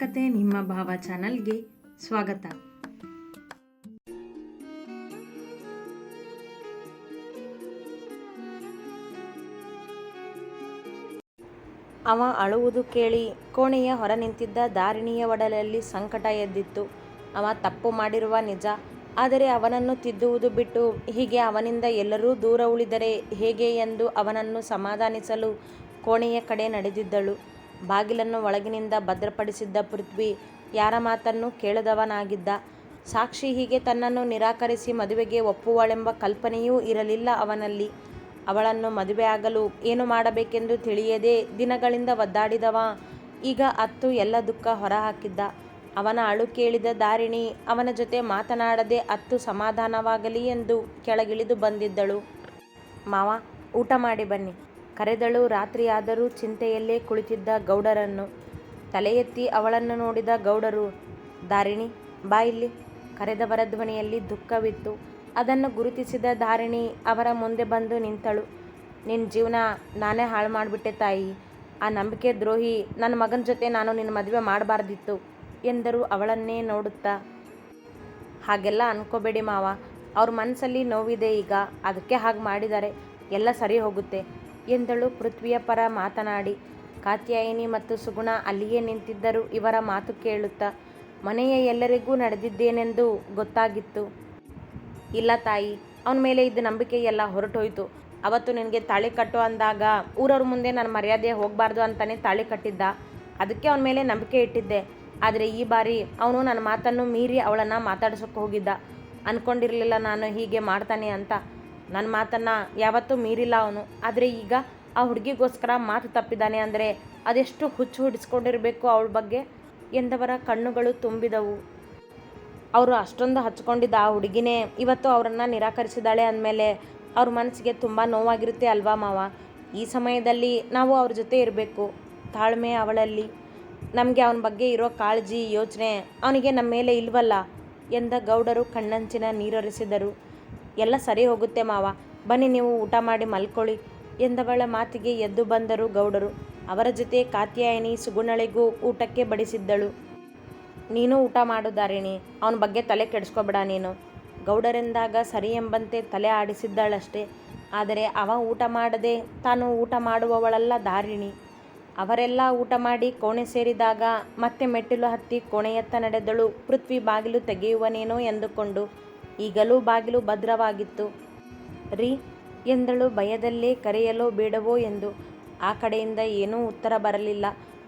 ಕತೆ ನಿಮ್ಮ ಭಾವ ಚಾನಲ್ಗೆ ಸ್ವಾಗತ. ಅವ ಅಳುವುದು ಕೇಳಿ ಕೋಣೆಯ ಹೊರ ನಿಂತಿದ್ದ ದಾರಿಣಿಯ ಒಡಲಲ್ಲಿ ಸಂಕಟ ಎದ್ದಿತ್ತು. ಅವ ತಪ್ಪು ಮಾಡಿರುವ ನಿಜ, ಆದರೆ ಅವನನ್ನು ತಿದ್ದುವುದು ಬಿಟ್ಟು ಹೀಗೆ ಅವನಿಂದ ಎಲ್ಲರೂ ದೂರ ಉಳಿದರೆ ಹೇಗೆ ಎಂದು ಅವನನ್ನು ಸಮಾಧಾನಿಸಲು ಕೋಣೆಯ ಕಡೆ ನಡೆದಿದ್ದಳು. ಬಾಗಿಲನ್ನು ಒಳಗಿನಿಂದ ಭದ್ರಪಡಿಸಿದ್ದ ಪೃಥ್ವಿ ಯಾರ ಮಾತನ್ನು ಕೇಳದವನಾಗಿದ್ದ. ಸಾಕ್ಷಿ ಹೀಗೆ ತನ್ನನ್ನು ನಿರಾಕರಿಸಿ ಮದುವೆಗೆ ಒಪ್ಪುವಳೆಂಬ ಕಲ್ಪನೆಯೂ ಇರಲಿಲ್ಲ ಅವನಲ್ಲಿ. ಅವಳನ್ನು ಮದುವೆಯಾಗಲು ಏನು ಮಾಡಬೇಕೆಂದು ತಿಳಿಯದೆ ದಿನಗಳಿಂದ ಒದ್ದಾಡಿದವ. ಈಗ ಅತ್ತು ಎಲ್ಲ ದುಃಖ ಹೊರಹಾಕಿದ್ದ. ಅವನ ಅಳು ಕೇಳಿದ ದಾರಿಣಿ ಅವನ ಜೊತೆ ಮಾತನಾಡದೆ ಅತ್ತು ಸಮಾಧಾನವಾಗಲಿ ಎಂದು ಕೆಳಗಿಳಿದು ಬಂದಿದ್ದಳು. ಮಾವ, ಊಟ ಮಾಡಿ ಬನ್ನಿ. ಕರೆದಳು. ರಾತ್ರಿಯಾದರೂ ಚಿಂತೆಯಲ್ಲೇ ಕುಳಿತಿದ್ದ ಗೌಡರನ್ನು. ತಲೆ ಎತ್ತಿ ಅವಳನ್ನು ನೋಡಿದ ಗೌಡರು ಧಾರಿಣಿ, ಬಾ ಇಲ್ಲಿ. ಕರೆದವರ ಧ್ವನಿಯಲ್ಲಿ ದುಃಖವಿತ್ತು. ಅದನ್ನು ಗುರುತಿಸಿದ ಧಾರಿಣಿ ಅವರ ಮುಂದೆ ಬಂದು ನಿಂತಳು. ನಿನ್ನ ಜೀವನ ನಾನೇ ಹಾಳು ಮಾಡಿಬಿಟ್ಟೆ ತಾಯಿ. ಆ ನಂಬಿಕೆ ದ್ರೋಹಿ ನನ್ನ ಮಗನ ಜೊತೆ ನಾನು ನಿನ್ನ ಮದುವೆ ಮಾಡಬಾರ್ದಿತ್ತು ಎಂದರು ಅವಳನ್ನೇ ನೋಡುತ್ತಾ. ಹಾಗೆಲ್ಲ ಅನ್ಕೋಬೇಡಿ ಮಾವ. ಅವ್ರ ಮನಸ್ಸಲ್ಲಿ ನೋವಿದೆ ಈಗ. ಅದಕ್ಕೆ ಹಾಗೆ ಮಾಡಿದ್ದಾರೆ ಎಲ್ಲ ಸರಿ ಹೋಗುತ್ತೆ. ಎಂದಳು ಪೃಥ್ವಿಯ ಪರ ಮಾತನಾಡಿ. ಕಾತ್ಯಾಯಿನಿ ಮತ್ತು ಸುಗುಣ ಅಲ್ಲಿಯೇ ನಿಂತಿದ್ದರು. ಇವರ ಮಾತು ಕೇಳುತ್ತಾ, ಮನೆಯ ಎಲ್ಲರಿಗೂ ನಡೆದಿದ್ದೇನೆಂದು ಗೊತ್ತಾಗಿತ್ತು. ಇಲ್ಲ ತಾಯಿ, ಅವನ ಮೇಲೆ ಇದ್ದ ನಂಬಿಕೆ ಎಲ್ಲ ಹೊರಟೋಯ್ತು. ಅವತ್ತು ನಿನಗೆ ತಾಳಿ ಕಟ್ಟು ಅಂದಾಗ ಊರವ್ರ ಮುಂದೆ ನನ್ನ ಮರ್ಯಾದೆ ಹೋಗಬಾರ್ದು ಅಂತಾನೆ ತಾಳಿ ಕಟ್ಟಿದ್ದ. ಅದಕ್ಕೆ ಅವನ ಮೇಲೆ ನಂಬಿಕೆ ಇಟ್ಟಿದ್ದೆ. ಆದರೆ ಈ ಬಾರಿ ಅವನು ನನ್ನ ಮಾತನ್ನು ಮೀರಿ ಅವಳನ್ನು ಮಾತಾಡ್ಸೋಕೆ ಹೋಗಿದ್ದ. ಅಂದ್ಕೊಂಡಿರಲಿಲ್ಲ ನಾನು ಹೀಗೆ ಮಾಡ್ತಾನೆ ಅಂತ. ನನ್ನ ಮಾತನ್ನು ಯಾವತ್ತೂ ಮೀರಿಲ್ಲ ಅವನು. ಆದರೆ ಈಗ ಆ ಹುಡುಗಿಗೋಸ್ಕರ ಮಾತು ತಪ್ಪಿದ್ದಾನೆ ಅಂದರೆ ಅದೆಷ್ಟು ಹುಚ್ಚು ಹುಡಿಸ್ಕೊಂಡಿರಬೇಕು ಅವಳ ಬಗ್ಗೆ? ಎಂದವರ ಕಣ್ಣುಗಳು ತುಂಬಿದವು. ಅವರು ಅಷ್ಟೊಂದು ಹಚ್ಕೊಂಡಿದ್ದ ಆ ಹುಡುಗಿನೇ ಇವತ್ತು ಅವರನ್ನು ನಿರಾಕರಿಸಿದಾಳೆ ಅಂದಮೇಲೆ ಅವ್ರ ಮನಸ್ಸಿಗೆ ತುಂಬ ನೋವಾಗಿರುತ್ತೆ ಅಲ್ವಾ ಮಾವ? ಈ ಸಮಯದಲ್ಲಿ ನಾವು ಅವ್ರ ಜೊತೆ ಇರಬೇಕು. ತಾಳ್ಮೆ ಅವಳಲ್ಲಿ. ನಮಗೆ ಅವನ ಬಗ್ಗೆ ಇರೋ ಕಾಳಜಿ, ಯೋಚನೆ ಅವನಿಗೆ ನಮ್ಮ ಮೇಲೆ ಇಲ್ವಲ್ಲ? ಎಂದ ಗೌಡರು ಕಣ್ಣಂಚಿನ ನೀರೊರೆಸಿದರು. ಎಲ್ಲ ಸರಿ ಹೋಗುತ್ತೆ ಮಾವ. ಬನ್ನಿ ನೀವು ಊಟ ಮಾಡಿ ಮಲ್ಕೊಳ್ಳಿ ಎಂದವಳ ಮಾತಿಗೆ ಎದ್ದು ಬಂದರು ಗೌಡರು. ಅವರ ಜೊತೆ ಕಾತ್ಯಾಯಿನಿ ಸುಗುಣಳಿಗೂ ಊಟಕ್ಕೆ ಬಡಿಸಿದ್ದಳು. ನೀನು ಊಟ ಮಾಡು ದಾರಿಣಿ, ಅವನ ಬಗ್ಗೆ ತಲೆ ಕೆಡಿಸ್ಕೊಬೇಡ ನೀನು. ಗೌಡರೆಂದಾಗ ಸರಿ ಎಂಬಂತೆ ತಲೆ ಆಡಿಸಿದ್ದಾಳಷ್ಟೇ. ಆದರೆ ಅವ ಊಟ ಮಾಡದೆ ತಾನು ಊಟ ಮಾಡುವವಳಲ್ಲ ದಾರಿಣಿ. ಅವರೆಲ್ಲ ಊಟ ಮಾಡಿ ಕೋಣೆ ಸೇರಿದಾಗ ಮತ್ತೆ ಮೆಟ್ಟಿಲು ಹತ್ತಿ ಕೋಣೆಯತ್ತ ನಡೆದಳು. ಪೃಥ್ವಿ ಬಾಗಿಲು ತೆಗೆಯುವನೇನೋ ಎಂದುಕೊಂಡು ಈಗಲೂ ಬಾಗಿಲು ಭದ್ರವಾಗಿತ್ತು. ರೀ, ಎಂದಳು ಭಯದಲ್ಲೇ ಕರೆಯಲೋ ಬೇಡವೋ ಎಂದು. ಆ ಕಡೆಯಿಂದ ಏನೂ ಉತ್ತರ ಬರಲಿಲ್ಲ.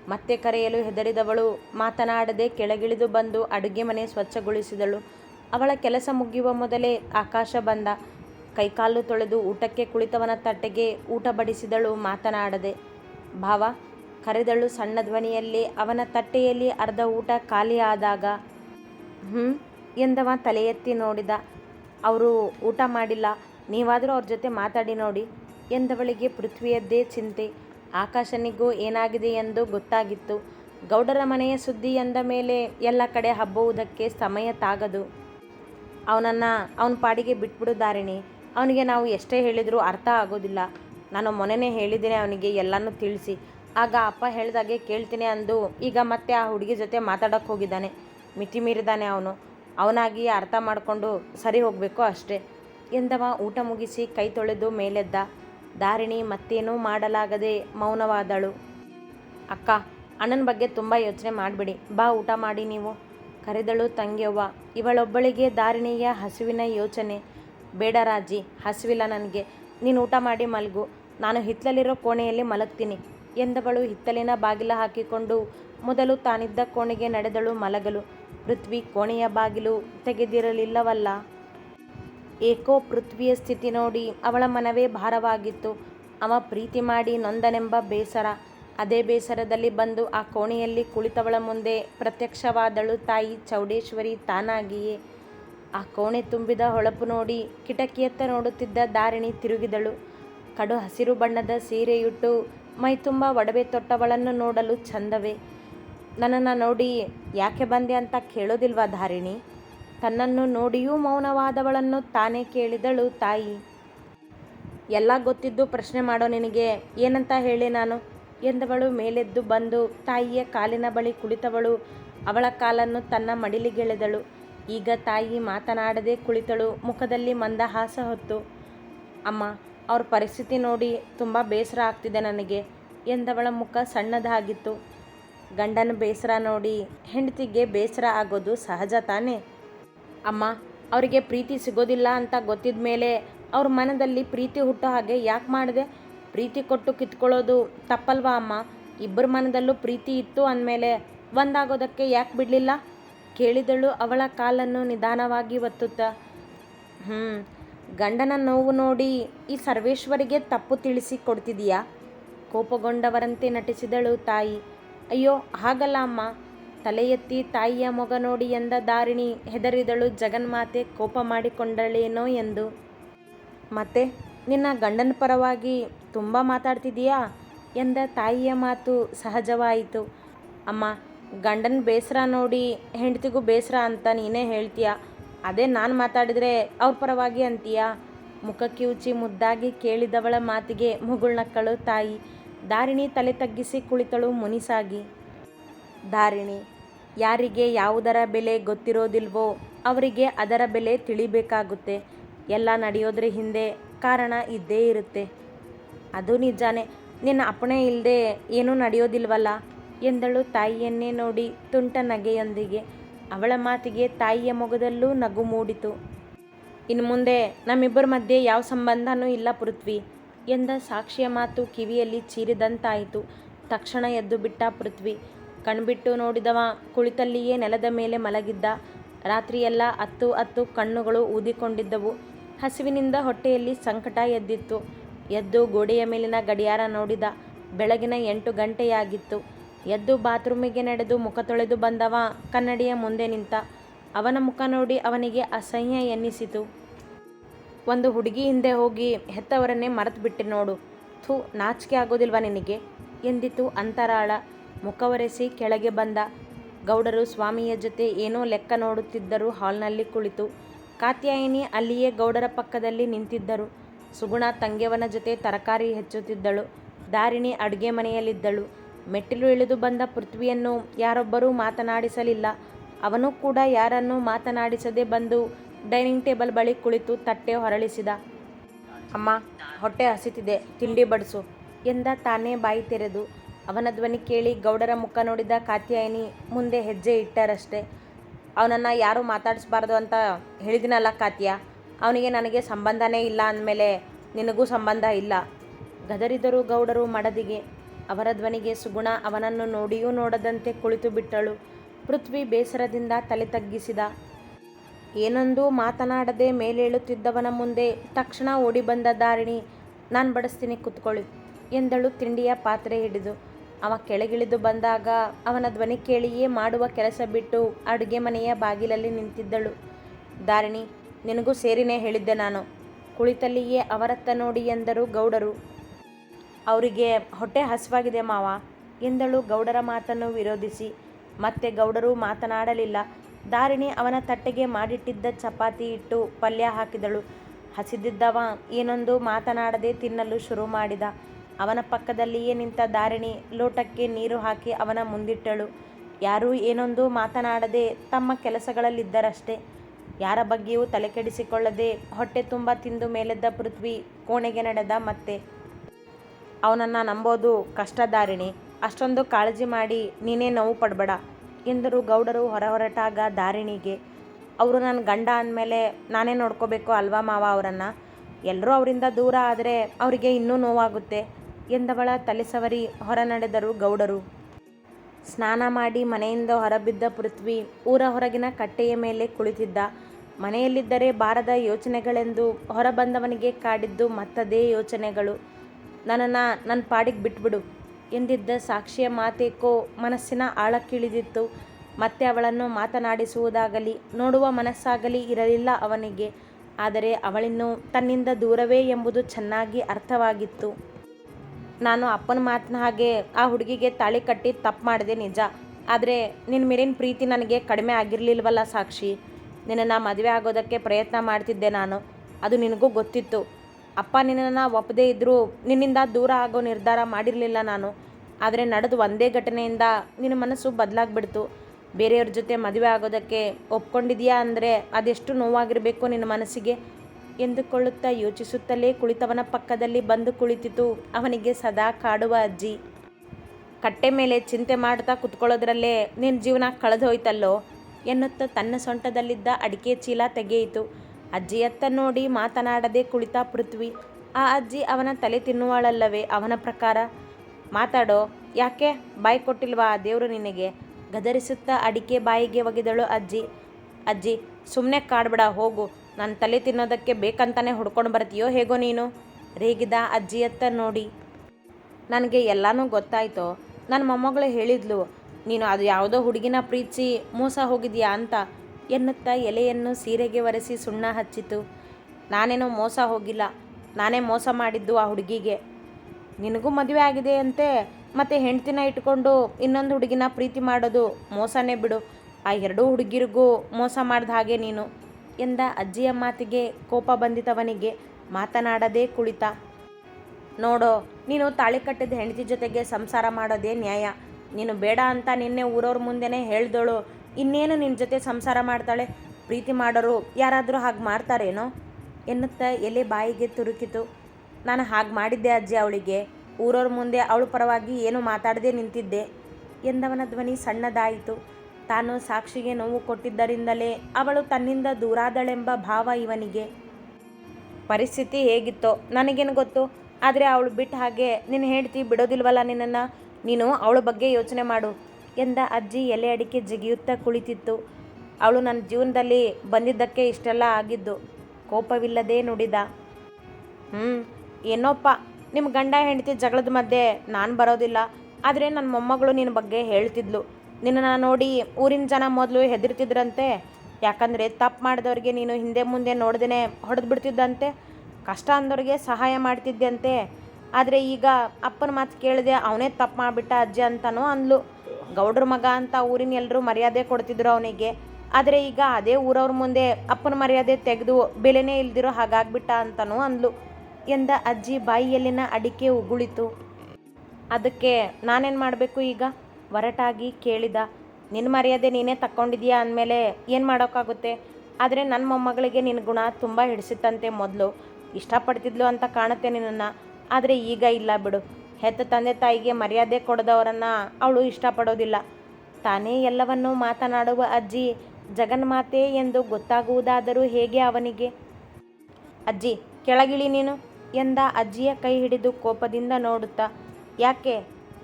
ಮತ್ತೆ ಕರೆಯಲು ಹೆದರಿದವಳು ಮಾತನಾಡದೆ ಕೆಳಗಿಳಿದು ಬಂದು ಅಡುಗೆ ಮನೆ ಸ್ವಚ್ಛಗೊಳಿಸಿದಳು. ಅವಳ ಕೆಲಸ ಮುಗಿಯುವ ಮೊದಲೇ ಆಕಾಶ ಬಂದ. ಕೈಕಾಲು ತೊಳೆದು ಊಟಕ್ಕೆ ಕುಳಿತವನ ತಟ್ಟೆಗೆ ಊಟ ಬಡಿಸಿದಳು ಮಾತನಾಡದೆ. ಭಾವ, ಕರೆದಳು ಸಣ್ಣ ಧ್ವನಿಯಲ್ಲಿ ಅವನ ತಟ್ಟೆಯಲ್ಲಿ ಅರ್ಧ ಊಟ ಖಾಲಿಯಾದಾಗ ಹ್ಞೂ ಎಂದವ ತಲೆ ಎತ್ತಿ ನೋಡಿದ. ಅವರು ಊಟ ಮಾಡಿಲ್ಲ. ನೀವಾದರೂ ಅವ್ರ ಜೊತೆ ಮಾತಾಡಿ ನೋಡಿ ಎಂದವಳಿಗೆ ಪೃಥ್ವಿಯದ್ದೇ ಚಿಂತೆ. ಆಕಾಶನಿಗೂ ಏನಾಗಿದೆ ಎಂದು ಗೊತ್ತಾಗಿತ್ತು. ಗೌಡರ ಮನೆಯ ಸುದ್ದಿ ಎಂದ ಮೇಲೆ ಎಲ್ಲ ಕಡೆ ಹಬ್ಬುವುದಕ್ಕೆ ಸಮಯ ತಾಗದು. ಅವನನ್ನು ಅವನ ಪಾಡಿಗೆ ಬಿಟ್ಬಿಡು ದಾರಿಣಿ ಅವನಿಗೆ ನಾವು ಎಷ್ಟೇ ಹೇಳಿದರೂ ಅರ್ಥ ಆಗೋದಿಲ್ಲ. ನಾನು ಮೊನ್ನೆನೇ ಹೇಳಿದ್ದೇನೆ ಅವನಿಗೆ ಎಲ್ಲನೂ ತಿಳಿಸಿ. ಆಗ ಅಪ್ಪ ಹೇಳಿದಾಗೆ ಕೇಳ್ತೀನಿ ಅಂದು ಈಗ ಮತ್ತೆ ಆ ಹುಡುಗಿ ಜೊತೆ ಮಾತಾಡೋಕ್ಕೆ ಹೋಗಿದ್ದಾನೆ. ಮಿತಿ ಮೀರಿದಾನೆ ಅವನು. ಅವನಾಗಿ ಅರ್ಥ ಮಾಡಿಕೊಂಡು ಸರಿ ಹೋಗಬೇಕು ಅಷ್ಟೇ. ಎಂದವ ಊಟ ಮುಗಿಸಿ ಕೈ ತೊಳೆದು ಮೇಲೆದ್ದ. ದಾರಿಣಿ ಮತ್ತೇನೂ ಮಾಡಲಾಗದೆ ಮೌನವಾದಳು. ಅಕ್ಕ, ಅಣ್ಣನ ಬಗ್ಗೆ ತುಂಬ ಯೋಚನೆ ಮಾಡಿಬಿಡಿ. ಬಾ, ಊಟ ಮಾಡಿ ನೀವು. ಕರೆದಳು ತಂಗಿಯವ್ವ. ಇವಳೊಬ್ಬಳಿಗೆ ದಾರಿಣಿಯ ಹಸುವಿನ ಯೋಚನೆ. ಬೇಡ ರಾಜಿ, ಹಸುವಿಲ್ಲ ನನಗೆ. ನೀನು ಊಟ ಮಾಡಿ ಮಲಗು. ನಾನು ಹಿತ್ತಲಲ್ಲಿರೋ ಕೋಣೆಯಲ್ಲಿ ಮಲಗ್ತೀನಿ ಎಂದವಳು ಹಿತ್ತಲಿನ ಬಾಗಿಲ ಹಾಕಿಕೊಂಡು ಮೊದಲು ತಾನಿದ್ದ ಕೋಣೆಗೆ ನಡೆದಳು ಮಲಗಲು. ಪೃಥ್ವಿ ಕೋಣೆಯ ಬಾಗಿಲು ತೆಗೆದಿರಲಿಲ್ಲವಲ್ಲ? ಏಕೋ ಪೃಥ್ವಿಯ ಸ್ಥಿತಿ ನೋಡಿ ಅವಳ ಮನವೇ ಭಾರವಾಗಿತ್ತು. ಅವ ಪ್ರೀತಿ ಮಾಡಿ ನೊಂದನೆಂಬ ಬೇಸರ. ಅದೇ ಬೇಸರದಲ್ಲಿ ಬಂದು ಆ ಕೋಣೆಯಲ್ಲಿ ಕುಳಿತವಳ ಮುಂದೆ ಪ್ರತ್ಯಕ್ಷವಾದಳು ತಾಯಿ ಚೌಡೇಶ್ವರಿ ತಾನಾಗಿಯೇ. ಆ ಕೋಣೆ ತುಂಬಿದ ಹೊಳಪು ನೋಡಿ ಕಿಟಕಿಯತ್ತ ನೋಡುತ್ತಿದ್ದ ದಾರಿಣಿ ತಿರುಗಿದಳು. ಕಡು ಹಸಿರು ಬಣ್ಣದ ಸೀರೆಯುಟ್ಟು ಮೈ ತುಂಬ ಒಡವೆ ತೊಟ್ಟವಳನ್ನು ನೋಡಲು ಚಂದವೇ. ನನ್ನನ್ನು ನೋಡಿ ಯಾಕೆ ಬಂದೆ ಅಂತ ಕೇಳೋದಿಲ್ವಾ ಧಾರಿಣಿ? ತನ್ನನ್ನು ನೋಡಿಯೂ ಮೌನವಾದವಳನ್ನು ತಾನೇ ಕೇಳಿದಳು ತಾಯಿ. ಎಲ್ಲ ಗೊತ್ತಿದ್ದು ಪ್ರಶ್ನೆ ಮಾಡೋ ನಿನಗೆ ಏನಂತ ಹೇಳಿ ನಾನು? ಎಂದವಳು ಮೇಲೆದ್ದು ಬಂದು ತಾಯಿಯ ಕಾಲಿನ ಬಳಿ ಕುಳಿತವಳು. ಅವಳ ಕಾಲನ್ನು ತನ್ನ ಮಡಿಲಿಗೆಳೆದಳು. ಈಗ ತಾಯಿ ಮಾತನಾಡದೆ ಕುಳಿತಳು. ಮುಖದಲ್ಲಿ ಮಂದಹಾಸ ಹೊತ್ತು, ಅಮ್ಮ, ಅವ್ರ ಪರಿಸ್ಥಿತಿ ನೋಡಿ ತುಂಬ ಬೇಸರ ಆಗ್ತಿದೆ ನನಗೆ ಎಂದವಳ ಮುಖ ಸಣ್ಣದಾಗಿತ್ತು. ಗಂಡನ ಬೇಸರ ನೋಡಿ ಹೆಂಡತಿಗೆ ಬೇಸರ ಆಗೋದು ಸಹಜ ತಾನೇ? ಅಮ್ಮ, ಅವರಿಗೆ ಪ್ರೀತಿ ಸಿಗೋದಿಲ್ಲ ಅಂತ ಗೊತ್ತಿದ ಮೇಲೆ ಅವ್ರ ಮನದಲ್ಲಿ ಪ್ರೀತಿ ಹುಟ್ಟೋ ಹಾಗೆ ಯಾಕೆ ಮಾಡಿದೆ? ಪ್ರೀತಿ ಕೊಟ್ಟು ಕಿತ್ಕೊಳ್ಳೋದು ತಪ್ಪಲ್ವಾ ಅಮ್ಮ? ಇಬ್ಬರ ಮನದಲ್ಲೂ ಪ್ರೀತಿ ಇತ್ತು ಅಂದಮೇಲೆ ಒಂದಾಗೋದಕ್ಕೆ ಯಾಕೆ ಬಿಡಲಿಲ್ಲ? ಕೇಳಿದಳು ಅವಳ ಕಾಲನ್ನು ನಿಧಾನವಾಗಿ ಒತ್ತುತ್ತ. ಹ್ಞೂ ಗಂಡನ ನೋವು ನೋಡಿ ಈ ಸರ್ವೇಶ್ವರಿಗೆ ತಪ್ಪು ತಿಳಿಸಿ ಕೊಡ್ತಿದೀಯಾ? ಕೋಪಗೊಂಡವರಂತೆ ನಟಿಸಿದಳು ತಾಯಿ. ಅಯ್ಯೋ, ಹಾಗಲ್ಲ ಅಮ್ಮ. ತಲೆ ಎತ್ತಿ ತಾಯಿಯ ಮೊಗ ನೋಡಿ ಎಂದ ದಾರಿಣಿ ಹೆದರಿದಳು ಜಗನ್ಮಾತೆ ಕೋಪ ಮಾಡಿಕೊಂಡಳೇನೋ ಎಂದು. ಮತ್ತೆ, ನಿನ್ನ ಗಂಡನ ಪರವಾಗಿ ತುಂಬ ಮಾತಾಡ್ತಿದೀಯಾ ಎಂದ ತಾಯಿಯ ಮಾತು ಸಹಜವಾಯಿತು. ಅಮ್ಮ, ಗಂಡನ ಬೇಸರ ನೋಡಿ ಹೆಂಡತಿಗೂ ಬೇಸರ ಅಂತ ನೀನೇ ಹೇಳ್ತೀಯ? ಅದೇ ನಾನು ಮಾತಾಡಿದರೆ ಅವ್ರ ಪರವಾಗಿ ಅಂತೀಯಾ? ಮುಖ ಕಿವುಚಿ ಮುದ್ದಾಗಿ ಕೇಳಿದವಳ ಮಾತಿಗೆ ಮುಗುಳ್ನಕ್ಕಳು ತಾಯಿ. ದಾರಿಣಿ ತಲೆ ತಗ್ಗಿಸಿ ಕುಳಿತಳು ಮುನಿಸಾಗಿ. ದಾರಿಣಿ, ಯಾರಿಗೆ ಯಾವುದರ ಬೆಲೆ ಗೊತ್ತಿರೋದಿಲ್ವೋ ಅವರಿಗೆ ಅದರ ಬೆಲೆ ತಿಳಿಬೇಕಾಗುತ್ತೆ. ಎಲ್ಲ ನಡೆಯೋದ್ರ ಹಿಂದೆ ಕಾರಣ ಇದ್ದೇ ಇರುತ್ತೆ. ಅದು ನಿಜಾನೇ. ನಿನ್ನ ಅಪ್ಪಣೆ ಇಲ್ಲದೆ ಏನೂ ನಡೆಯೋದಿಲ್ವಲ್ಲ? ಎಂದಳು ತಾಯಿಯನ್ನೇ ನೋಡಿ ತುಂಟ ನಗೆಯೊಂದಿಗೆ. ಅವಳ ಮಾತಿಗೆ ತಾಯಿಯ ಮೊಗದಲ್ಲೂ ನಗು ಮೂಡಿತು. ಇನ್ನು ಮುಂದೆ ನಮ್ಮಿಬ್ಬರ ಮಧ್ಯೆ ಯಾವ ಸಂಬಂಧನೂ ಇಲ್ಲ ಪೃಥ್ವಿ. ಎಂದ ಸಾಕ್ಷಿಯ ಮಾತು ಕಿವಿಯಲ್ಲಿ ಚೀರಿದಂತಾಯಿತು. ತಕ್ಷಣ ಎದ್ದು ಬಿಟ್ಟ ಪೃಥ್ವಿ. ಕಣ್ಬಿಟ್ಟು ನೋಡಿದವ ಕುಳಿತಲ್ಲಿಯೇ ನೆಲದ ಮೇಲೆ ಮಲಗಿದ್ದ. ರಾತ್ರಿಯೆಲ್ಲ ಹತ್ತು ಹತ್ತು ಕಣ್ಣುಗಳು ಊದಿಕೊಂಡಿದ್ದವು. ಹಸಿವಿನಿಂದ ಹೊಟ್ಟೆಯಲ್ಲಿ ಸಂಕಟ ಎದ್ದಿತ್ತು. ಎದ್ದು ಗೋಡೆಯ ಮೇಲಿನ ಗಡಿಯಾರ ನೋಡಿದ. ಬೆಳಗಿನ ಎಂಟು ಗಂಟೆಯಾಗಿತ್ತು. ಎದ್ದು ಬಾತ್ರೂಮಿಗೆ ನಡೆದು ಮುಖ ತೊಳೆದು ಬಂದವ ಕನ್ನಡಿಯ ಮುಂದೆ ನಿಂತ. ಅವನ ಮುಖ ನೋಡಿ ಅವನಿಗೆ ಅಸಹ್ಯ ಎನ್ನಿಸಿತು. ಒಂದು ಹುಡುಗಿ ಹಿಂದೆ ಹೋಗಿ ಹೆತ್ತವರನ್ನೇ ಮರೆತು ಬಿಟ್ಟೆ ನೋಡು. ಥೂ, ನಾಚಿಕೆ ಆಗೋದಿಲ್ವಾ ನಿನಗೆ? ಎಂದಿತು ಅಂತರಾಳ. ಮುಖವರೆಸಿ ಕೆಳಗೆ ಬಂದ. ಗೌಡರು ಸ್ವಾಮಿಯ ಜೊತೆ ಏನೋ ಲೆಕ್ಕ ನೋಡುತ್ತಿದ್ದರು ಹಾಲ್ನಲ್ಲಿ ಕುಳಿತು. ಕಾತ್ಯಾಯಿನಿ ಅಲ್ಲಿಯೇ ಗೌಡರ ಪಕ್ಕದಲ್ಲಿ ನಿಂತಿದ್ದರು. ಸುಗುಣ ತಂಗ್ಯವನ ಜೊತೆ ತರಕಾರಿ ಹೆಚ್ಚುತ್ತಿದ್ದಳು. ದಾರಿಣಿ ಅಡುಗೆ ಮನೆಯಲ್ಲಿದ್ದಳು. ಮೆಟ್ಟಿಲು ಇಳಿದು ಬಂದ ಪೃಥ್ವಿಯನ್ನು ಯಾರೊಬ್ಬರೂ ಮಾತನಾಡಿಸಲಿಲ್ಲ. ಅವನು ಕೂಡ ಯಾರನ್ನೂ ಮಾತನಾಡಿಸದೆ ಬಂದು ಡೈನಿಂಗ್ ಟೇಬಲ್ ಬಳಿ ಕುಳಿತು ತಟ್ಟೆ ಹೊರಳಿಸಿದ. ಅಮ್ಮ, ಹೊಟ್ಟೆ ಹಸಿತಿದೆ, ತಿಂಡಿ ಬಡಿಸು ಎಂದ ತಾನೇ ಬಾಯಿ ತೆರೆದು. ಅವನ ಧ್ವನಿ ಕೇಳಿ ಗೌಡರ ಮುಖ ನೋಡಿದ ಕಾತ್ಯಾಯಿನಿ ಮುಂದೆ ಹೆಜ್ಜೆ ಇಟ್ಟರಷ್ಟೇ. ಅವನನ್ನು ಯಾರೂ ಮಾತಾಡಿಸ್ಬಾರ್ದು ಅಂತ ಹೇಳಿದಿನಲ್ಲ ಕಾತ್ಯ? ಅವನಿಗೆ ನನಗೆ ಸಂಬಂಧನೇ ಇಲ್ಲ ಅಂದಮೇಲೆ ನಿನಗೂ ಸಂಬಂಧ ಇಲ್ಲ ಗದರಿದರು ಗೌಡರು ಮಡದಿಗೆ. ಅವರ ಧ್ವನಿಗೆ ಸುಗುಣ ಅವನನ್ನು ನೋಡಿಯೂ ನೋಡದಂತೆ ಕುಳಿತು ಬಿಟ್ಟಳು ಪೃಥ್ವಿ ಬೇಸರದಿಂದ ತಲೆ ತಗ್ಗಿಸಿದ. ಏನೊಂದೂ ಮಾತನಾಡದೆ ಮೇಲೇಳುತ್ತಿದ್ದವನ ಮುಂದೆ ತಕ್ಷಣ ಓಡಿ ಬಂದ ದಾರಿಣಿ ನಾನು ಬಡಿಸ್ತೀನಿ, ಕುತ್ಕೊಳ್ಳಿ, ಎಂದಳು ತಿಂಡಿಯ ಪಾತ್ರೆ ಹಿಡಿದು. ಅವ ಕೆಳಗಿಳಿದು ಬಂದಾಗ ಅವನ ಧ್ವನಿ ಕೇಳಿಯೇ ಮಾಡುವ ಕೆಲಸ ಬಿಟ್ಟು ಅಡುಗೆ ಮನೆಯ ಬಾಗಿಲಲ್ಲಿ ನಿಂತಿದ್ದಳು. ದಾರಿಣಿ ನಿನಗೂ ಸೇರಿನೇ ಹೇಳಿದ್ದೆ ನಾನು. ಕುಳಿತಲ್ಲಿಯೇ ಅವರತ್ತ ನೋಡಿ ಎಂದರು ಗೌಡರು. ಅವರಿಗೆ ಹೊಟ್ಟೆ ಹಸಿವಾಗಿದೆ ಮಾವ, ಎಂದಳು ಗೌಡರ ಮಾತನ್ನು ವಿರೋಧಿಸಿ. ಮತ್ತೆ ಗೌಡರು ಮಾತನಾಡಲಿಲ್ಲ. ದಾರಿಣಿ ಅವನ ತಟ್ಟೆಗೆ ಮಾಡಿಟ್ಟಿದ್ದ ಚಪಾತಿ ಇಟ್ಟು ಪಲ್ಯ ಹಾಕಿದಳು. ಹಸಿದಿದ್ದವ ಏನೊಂದು ಮಾತನಾಡದೆ ತಿನ್ನಲು ಶುರು ಮಾಡಿದ. ಅವನ ಪಕ್ಕದಲ್ಲಿಯೇ ನಿಂತ ದಾರಿಣಿ ಲೋಟಕ್ಕೆ ನೀರು ಹಾಕಿ ಅವನ ಮುಂದಿಟ್ಟಳು. ಯಾರೂ ಏನೊಂದು ಮಾತನಾಡದೆ ತಮ್ಮ ಕೆಲಸಗಳಲ್ಲಿದ್ದರಷ್ಟೇ. ಯಾರ ಬಗ್ಗೆಯೂ ತಲೆಕೆಡಿಸಿಕೊಳ್ಳದೆ ಹೊಟ್ಟೆ ತುಂಬ ತಿಂದು ಮೇಲೆದ್ದ ಪೃಥ್ವಿ ಕೋಣೆಗೆ ನಡೆದ ಮತ್ತೆ. ಅವನನ್ನು ನಂಬೋದು ಕಷ್ಟ ದಾರಿಣಿ ಅಷ್ಟೊಂದು ಕಾಳಜಿ ಮಾಡಿ ನೀನೇ ನೋವು ಪಡಬೇಡ. ಎಂದರು ಗೌಡರು ಹೊರ ದಾರಿಣಿಗೆ ಅವರು ನನ್ನ ಗಂಡ ಅಂದಮೇಲೆ ನಾನೇ ನೋಡ್ಕೋಬೇಕು ಅಲ್ವಾ ಮಾವ ಅವರನ್ನು? ಎಲ್ಲರೂ ಅವರಿಂದ ದೂರ ಆದರೆ ಅವರಿಗೆ ಇನ್ನೂ ನೋವಾಗುತ್ತೆ, ಎಂದವಳ ತಲೆ ಸವರಿ ಹೊರ ನಡೆದರು ಗೌಡರು. ಸ್ನಾನ ಮಾಡಿ ಮನೆಯಿಂದ ಹೊರಬಿದ್ದ ಪೃಥ್ವಿ ಊರ ಹೊರಗಿನ ಕಟ್ಟೆಯ ಮೇಲೆ ಕುಳಿತಿದ್ದ. ಮನೆಯಲ್ಲಿದ್ದರೆ ಬಾರದ ಯೋಚನೆಗಳೆಂದು ಹೊರಬಂದವನಿಗೆ ಕಾಡಿದ್ದು ಮತ್ತದೇ ಯೋಚನೆಗಳು. ನನ್ನನ್ನು ನನ್ನ ಪಾಡಿಗೆ ಬಿಟ್ಬಿಡು. ಎಂದಿದ್ದ ಸಾಕ್ಷಿಯ ಮಾತೇಕೋ ಮನಸ್ಸಿನ ಆಳಕ್ಕಿಳಿದಿತ್ತು. ಮತ್ತೆ ಅವಳನ್ನು ಮಾತನಾಡಿಸುವುದಾಗಲಿ, ನೋಡುವ ಮನಸ್ಸಾಗಲಿ ಇರಲಿಲ್ಲ ಅವನಿಗೆ. ಆದರೆ ಅವಳಿನ್ನು ತನ್ನಿಂದ ದೂರವೇ ಎಂಬುದು ಚೆನ್ನಾಗಿ ಅರ್ಥವಾಗಿತ್ತು. ನಾನು ಅಪ್ಪನ ಮಾತಿನ ಹಾಗೆ ಆ ಹುಡುಗಿಗೆ ತಾಳಿ ಕಟ್ಟಿ ತಪ್ಪು ಮಾಡಿದೆ ನಿಜ. ಆದರೆ ನಿನ್ನ ಮೇಲಿನ ಪ್ರೀತಿ ನನಗೆ ಕಡಿಮೆ ಆಗಿರಲಿಲ್ವಲ್ಲ ಸಾಕ್ಷಿ? ನಿನ್ನನ್ನು ಮದುವೆ ಆಗೋದಕ್ಕೆ ಪ್ರಯತ್ನ ಮಾಡ್ತಿದ್ದೆ ನಾನು. ಅದು ನಿನಗೂ ಗೊತ್ತಿತ್ತು. ಅಪ್ಪ ನಿನ್ನನ್ನು ಒಪ್ಪದೇ ಇದ್ದರೂ ನಿನ್ನಿಂದ ದೂರ ಆಗೋ ನಿರ್ಧಾರ ಮಾಡಿರಲಿಲ್ಲ ನಾನು. ಆದರೆ ನಡೆದು ಒಂದೇ ಘಟನೆಯಿಂದ ನಿನ್ನ ಮನಸ್ಸು ಬದಲಾಗ್ಬಿಡ್ತು. ಬೇರೆಯವ್ರ ಜೊತೆ ಮದುವೆ ಆಗೋದಕ್ಕೆ ಒಪ್ಕೊಂಡಿದೆಯಾ ಅಂದರೆ ಅದೆಷ್ಟು ನೋವಾಗಿರಬೇಕು ನಿನ್ನ ಮನಸ್ಸಿಗೆ? ಎಂದುಕೊಳ್ಳುತ್ತಾ ಯೋಚಿಸುತ್ತಲೇ ಕುಳಿತವನ ಪಕ್ಕದಲ್ಲಿ ಬಂದು ಕುಳಿತಿತು. ಅವನಿಗೆ ಸದಾ ಕಾಡುವ ಅಜ್ಜಿ. ಕಟ್ಟೆ ಮೇಲೆ ಚಿಂತೆ ಮಾಡ್ತಾ ಕುತ್ಕೊಳ್ಳೋದ್ರಲ್ಲೇ ನಿನ್ನ ಜೀವನ ಕಳೆದು ಹೋಯ್ತಲ್ಲೋ ಎನ್ನುತ್ತಾ ತನ್ನ ಸೊಂಟದಲ್ಲಿದ್ದ ಅಡಿಕೆ ಚೀಲ ತೆಗೆಯಿತು. ಅಜ್ಜಿಯತ್ತ ನೋಡಿ ಮಾತನಾಡದೆ ಕುಳಿತ ಪೃಥ್ವಿ. ಆ ಅಜ್ಜಿ ಅವನ ತಲೆ ತಿನ್ನುವಳಲ್ಲವೇ ಅವನ ಪ್ರಕಾರ? ಮಾತಾಡೋ, ಯಾಕೆ ಬಾಯಿ ಕೊಟ್ಟಿಲ್ವಾ ದೇವರು ನಿನಗೆ? ಗದರಿಸುತ್ತಾ ಅಡಿಕೆ ಬಾಯಿಗೆ ಒಗೆದಳು ಅಜ್ಜಿ. ಅಜ್ಜಿ ಸುಮ್ಮನೆ ಕಾಡ್ಬೇಡ, ಹೋಗು. ನನ್ನ ತಲೆ ತಿನ್ನೋದಕ್ಕೆ ಬೇಕಂತಾನೆ ಹುಡ್ಕೊಂಡು ಬರ್ತೀಯೋ ಹೇಗೋ ನೀನು? ರೇಗಿದ ಅಜ್ಜಿಯತ್ತ ನೋಡಿ. ನನಗೆ ಎಲ್ಲನೂ ಗೊತ್ತಾಯ್ತು? ನನ್ನ ಮೊಮ್ಮಗಳು ಹೇಳಿದ್ಲು, ನೀನು ಅದು ಯಾವುದೋ ಹುಡುಗಿನ ಪ್ರೀತಿಸಿ ಮೋಸ ಹೋಗಿದೆಯಾ ಅಂತ. ಎನ್ನುತ್ತಾ ಎಲೆಯನ್ನು ಸೀರೆಗೆ ಒರೆಸಿ ಸುಣ್ಣ ಹಚ್ಚಿತು. ನಾನೇನೋ ಮೋಸ ಹೋಗಿಲ್ಲ. ನಾನೇ ಮೋಸ ಮಾಡಿದ್ದು ಆ ಹುಡುಗಿಗೆ. ನಿನಗೂ ಮದುವೆ ಆಗಿದೆ ಅಂತೆ. ಮತ್ತೆ ಹೆಂಡ್ತಿನ ಇಟ್ಕೊಂಡು ಇನ್ನೊಂದು ಹುಡುಗಿನ ಪ್ರೀತಿ ಮಾಡೋದು ಮೋಸನೇ ಬಿಡು. ಆ ಎರಡೂ ಹುಡುಗಿರಿಗೂ ಮೋಸ ಮಾಡ್ದ ಹಾಗೆ ನೀನು ಎಂದ ಅಜ್ಜಿಯ ಮಾತಿಗೆ ಕೋಪ ಬಂದಿತವನಿಗೆ ಮಾತನಾಡದೇ ಕುಳಿತ. ನೋಡೋ, ನೀನು ತಾಳಿ ಕಟ್ಟಿದ ಹೆಂಡತಿ ಜೊತೆಗೆ ಸಂಸಾರ ಮಾಡೋದೇ ನ್ಯಾಯ. ನೀನು ಬೇಡ ಅಂತ ನಿನ್ನೆ ಊರವ್ರ ಮುಂದೆನೇ ಹೇಳ್ದೋಳು. ಇನ್ನೇನು ನಿನ್ನ ಜೊತೆ ಸಂಸಾರ ಮಾಡ್ತಾಳೆ? ಪ್ರೀತಿ ಮಾಡೋರು ಯಾರಾದರೂ ಹಾಗೆ ಮಾಡ್ತಾರೇನೋ? ಎನ್ನುತ್ತಾ ಎಲೆ ಬಾಯಿಗೆ ತುರುಕಿತು. ನಾನು ಹಾಗೆ ಮಾಡಿದ್ದೆ ಅಜ್ಜಿ ಅವಳಿಗೆ. ಊರವ್ರ ಮುಂದೆ ಅವಳ ಪರವಾಗಿ ಏನು ಮಾತಾಡದೆ ನಿಂತಿದ್ದೆ. ಎಂದವನ ಧ್ವನಿ ಸಣ್ಣದಾಯಿತು. ತಾನು ಸಾಕ್ಷಿಗೆ ನೋವು ಕೊಟ್ಟಿದ್ದರಿಂದಲೇ ಅವಳು ತನ್ನಿಂದ ದೂರಾದಳೆಂಬ ಭಾವ ಇವನಿಗೆ. ಪರಿಸ್ಥಿತಿ ಹೇಗಿತ್ತೋ ನನಗೇನು ಗೊತ್ತು? ಆದರೆ ಅವಳು ಬಿಟ್ಟ ಹಾಗೆ ನಿನ್ನ ಹೇಳ್ತಿ ಬಿಡೋದಿಲ್ವಲ್ಲ ನಿನ್ನನ್ನು? ನೀನು ಅವಳ ಬಗ್ಗೆ ಯೋಚನೆ ಮಾಡು. ಎಂದ ಅಜ್ಜಿ ಎಲೆ ಅಡಿಕೆ ಜಿಗಿಯುತ್ತಾ ಕುಳಿತಿತ್ತು. ಅವಳು ನನ್ನ ಜೀವನದಲ್ಲಿ ಬಂದಿದ್ದಕ್ಕೆ ಇಷ್ಟೆಲ್ಲ ಆಗಿದ್ದು ಕೋಪವಿಲ್ಲದೆ ನುಡಿದ. ಹ್ಞೂ ಏನೋಪ್ಪ ನಿಮ್ಮ ಗಂಡ ಹೆಂಡತಿ ಜಗಳದ ಮಧ್ಯೆ ನಾನು ಬರೋದಿಲ್ಲ. ಆದರೆ ನನ್ನ ಮೊಮ್ಮಗಳು ನಿನ್ನ ಬಗ್ಗೆ ಹೇಳ್ತಿದ್ಲು. ನಿನ್ನನ್ನು ನೋಡಿ ಊರಿನ ಜನ ಮೊದಲು ಹೆದರ್ತಿದ್ರಂತೆ. ಯಾಕಂದರೆ ತಪ್ಪು ಮಾಡಿದವ್ರಿಗೆ ನೀನು ಹಿಂದೆ ಮುಂದೆ ನೋಡ್ದೇ ಹೊಡೆದು ಬಿಡ್ತಿದ್ದಂತೆ. ಕಷ್ಟ ಅಂದವ್ರಿಗೆ ಸಹಾಯ ಮಾಡ್ತಿದ್ದಂತೆ. ಆದರೆ ಈಗ ಅಪ್ಪನ ಮಾತು ಕೇಳಿದೆ ಅವನೇ ತಪ್ಪು ಮಾಡಿಬಿಟ್ಟ ಅಜ್ಜಿ ಅಂತನೂ ಅಂದ್ಲು. ಗೌಡ್ರ ಮಗ ಅಂತ ಊರಿನ ಎಲ್ಲರೂ ಮರ್ಯಾದೆ ಕೊಡ್ತಿದ್ರು ಅವನಿಗೆ. ಆದರೆ ಈಗ ಅದೇ ಊರವ್ರ ಮುಂದೆ ಅಪ್ಪನ ಮರ್ಯಾದೆ ತೆಗೆದು ಬೆಲೆನೇ ಇಲ್ದಿರೋ ಹಾಗಾಗ್ಬಿಟ್ಟ ಅಂತನೂ ಅಂದ್ಲು ಎಂದ ಅಜ್ಜಿ ಬಾಯಿಯಲ್ಲಿನ ಅಡಿಕೆ ಉಗುಳಿತು. ಅದಕ್ಕೆ ನಾನೇನು ಮಾಡಬೇಕು ಈಗ? ಒರಟಾಗಿ ಕೇಳಿದ. ನಿನ್ನ ಮರ್ಯಾದೆ ನೀನೇ ತಕ್ಕೊಂಡಿದ್ಯಾ ಅಂದಮೇಲೆ ಏನು ಮಾಡೋಕ್ಕಾಗುತ್ತೆ? ಆದರೆ ನನ್ನ ಮೊಮ್ಮಗಳಿಗೆ ನಿನ್ನ ಗುಣ ತುಂಬ ಹಿಡಿಸಿತ್ತಂತೆ ಮೊದಲು. ಇಷ್ಟಪಡ್ತಿದ್ಲು ಅಂತ ಕಾಣುತ್ತೆ ನಿನ್ನನ್ನು. ಆದರೆ ಈಗ ಇಲ್ಲ ಬಿಡು. ಹೆತ್ತ ತಂದೆ ತಾಯಿಗೆ ಮರ್ಯಾದೆ ಕೊಡದವರನ್ನು ಅವಳು ಇಷ್ಟಪಡೋದಿಲ್ಲ. ತಾನೇ ಎಲ್ಲವನ್ನೂ ಮಾತನಾಡುವ ಅಜ್ಜಿ ಜಗನ್ಮಾತೆ ಎಂದು ಗೊತ್ತಾಗುವುದಾದರೂ ಹೇಗೆ ಅವನಿಗೆ? ಅಜ್ಜಿ, ಕೆಳಗಿಳಿ ನೀನು ಎಂದ ಅಜ್ಜಿಯ ಕೈ ಹಿಡಿದು ಕೋಪದಿಂದ ನೋಡುತ್ತಾ. ಯಾಕೆ?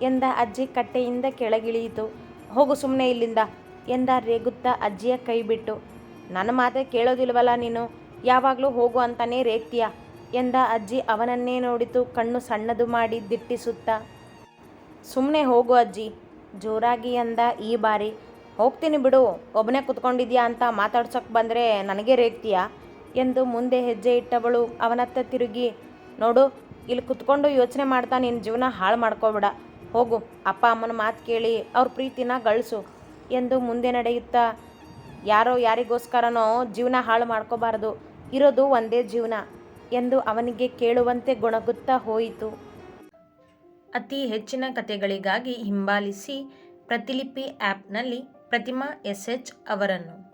ಎಂದ ಅಜ್ಜಿ ಕಟ್ಟೆಯಿಂದ ಕೆಳಗಿಳಿಯಿತು. ಹೋಗು ಸುಮ್ಮನೆ ಇಲ್ಲಿಂದ ಎಂದ ರೇಗುತ್ತಾ ಅಜ್ಜಿಯ ಕೈ ಬಿಟ್ಟು. ನನ್ನ ಮಾತೆ ಕೇಳೋದಿಲ್ವಲ್ಲ ನೀನು? ಯಾವಾಗಲೂ ಹೋಗು ಅಂತಾನೇ ರೇಗ್ತೀಯ? ಎಂದ ಅಜ್ಜಿ, ಅವನನ್ನೇ ನೋಡಿತು ಕಣ್ಣು ಸಣ್ಣದು ಮಾಡಿ ದಿಟ್ಟಿಸುತ್ತಾ. ಸುಮ್ಮನೆ ಹೋಗು ಅಜ್ಜಿ, ಜೋರಾಗಿ ಅಂದ ಈ ಬಾರಿ. ಹೋಗ್ತೀನಿ ಬಿಡು ಒಬ್ಬನೇ ಕುತ್ಕೊಂಡಿದ್ಯಾ ಅಂತ ಮಾತಾಡ್ಸೋಕೆ ಬಂದರೆ ನನಗೆ ರೇಗ್ತೀಯಾ ಎಂದು ಮುಂದೆ ಹೆಜ್ಜೆ ಇಟ್ಟವಳು. ಅವನತ್ತ ತಿರುಗಿ, ನೋಡು, ಇಲ್ಲಿ ಕುತ್ಕೊಂಡು ಯೋಚನೆ ಮಾಡ್ತಾ ನಿನ್ನ ಜೀವನ ಹಾಳು ಮಾಡ್ಕೋಬೇಡ. ಹೋಗು, ಅಪ್ಪ ಅಮ್ಮನ ಮಾತು ಕೇಳಿ ಅವ್ರ ಪ್ರೀತಿನ ಗಳಿಸು ಎಂದು ಮುಂದೆ ನಡೆಯುತ್ತಾ, ಯಾರೋ ಯಾರಿಗೋಸ್ಕರನೋ ಜೀವನ ಹಾಳು ಮಾಡ್ಕೋಬಾರ್ದು. ಇರೋದು ಒಂದೇ ಜೀವನ. ಎಂದು ಅವನಿಗೆ ಕೇಳುವಂತೆ ಗೊಣಗುತ್ತಾ ಹೋಯಿತು. ಅತಿ ಹೆಚ್ಚಿನ ಕಥೆಗಳಿಗಾಗಿ ಹಿಂಬಾಲಿಸಿ ಪ್ರತಿಲಿಪಿ ಆ್ಯಪ್ನಲ್ಲಿ ಪ್ರತಿಮಾ ಎಸ್ ಎಚ್ ಅವರನ್ನು.